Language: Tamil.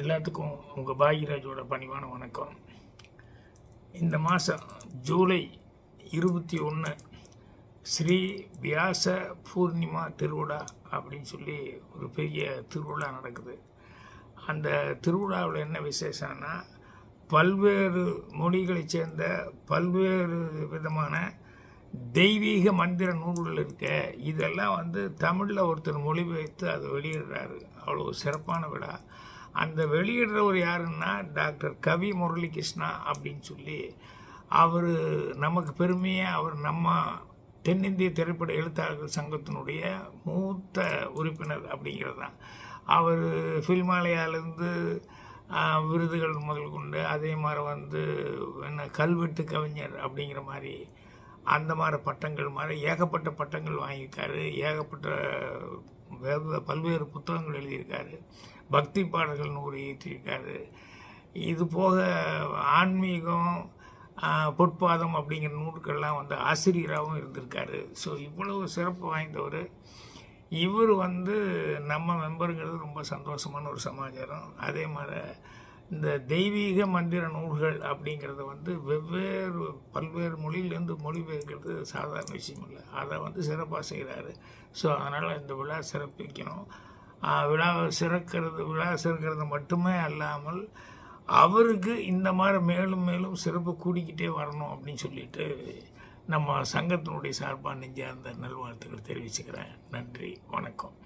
எல்லாத்துக்கும் உங்கள் பாகியராஜோட பணிவான வணக்கம். இந்த மாதம் ஜூலை இருபத்தி ஒன்று ஸ்ரீ வியாச பூர்ணிமா திருவிழா அப்படின்னு சொல்லி ஒரு பெரிய திருவிழா நடக்குது. அந்த திருவிழாவில் என்ன விசேஷம்னா பல்வேறு மொழிகளைச் சேர்ந்த பல்வேறு விதமான தெய்வீக மந்திர நூல்கள் இருக்க இதெல்லாம் வந்து தமிழில் ஒருத்தர் மொழிபெயர்த்து அதை வெளியிடுறாரு. அவ்வளோ சிறப்பான விழா. அந்த வெளியிடுறவர் யாருன்னா டாக்டர் கவி முரளிகிருஷ்ணா அப்படின்னு சொல்லி அவர் நமக்கு பெருமையாக அவர் நம்ம தென்னிந்திய திரைப்பட எழுத்தாளர்கள் சங்கத்தினுடைய மூத்த உறுப்பினர் அப்படிங்கிறது தான். அவர் ஃபில்மாலயாலேருந்து விருதுகள் முதல் கொண்டு அதே மாதிரி வந்து என்ன கல்வெட்டு கவிஞர் அப்படிங்கிற மாதிரி அந்த மாதிரி பட்டங்கள் மாதிரி ஏகப்பட்ட பட்டங்கள் வாங்கியிருக்காரு. ஏகப்பட்ட பல்வேறு புத்தகங்கள் எழுதியிருக்காரு. பக்தி பாடல்கள் நூறு இயற்றியிருக்காரு இது போக ஆன்மீகம் பொற்பாதம் அப்படிங்கிற நூல்கள்லாம் வந்து ஆசிரியராகவும் இருந்திருக்காரு. ஸோ இவ்வளவு சிறப்பு வாய்ந்தவர். இவர் வந்து நம்ம மெம்பருங்கிறது ரொம்ப சந்தோஷமான ஒரு சமாச்சாரம். அதே மாதிரி இந்த தெய்வீக மந்திர நூல்கள் அப்படிங்கிறத வந்து வெவ்வேறு பல்வேறு மொழியிலேருந்து மொழிபெயர்க்கிறது சாதாரண விஷயம் இல்லை அதை வந்து சிறப்பாக செய்கிறாரு. ஸோ அதனால் இந்த விழா சிறப்பிக்கணும். விழா சிறக்கிறது விழா சிறக்கிறது மட்டுமே அல்லாமல் அவருக்கு இந்த மாதிரி மேலும் மேலும் சிறப்பு கூடிக்கிட்டே வரணும் அப்படின்னு சொல்லிட்டு நம்ம சங்கத்தினுடைய சார்பாக நெஞ்சார்ந்த நல்வாழ்த்துக்கள் தெரிவிச்சுக்கிறேன். நன்றி வணக்கம்.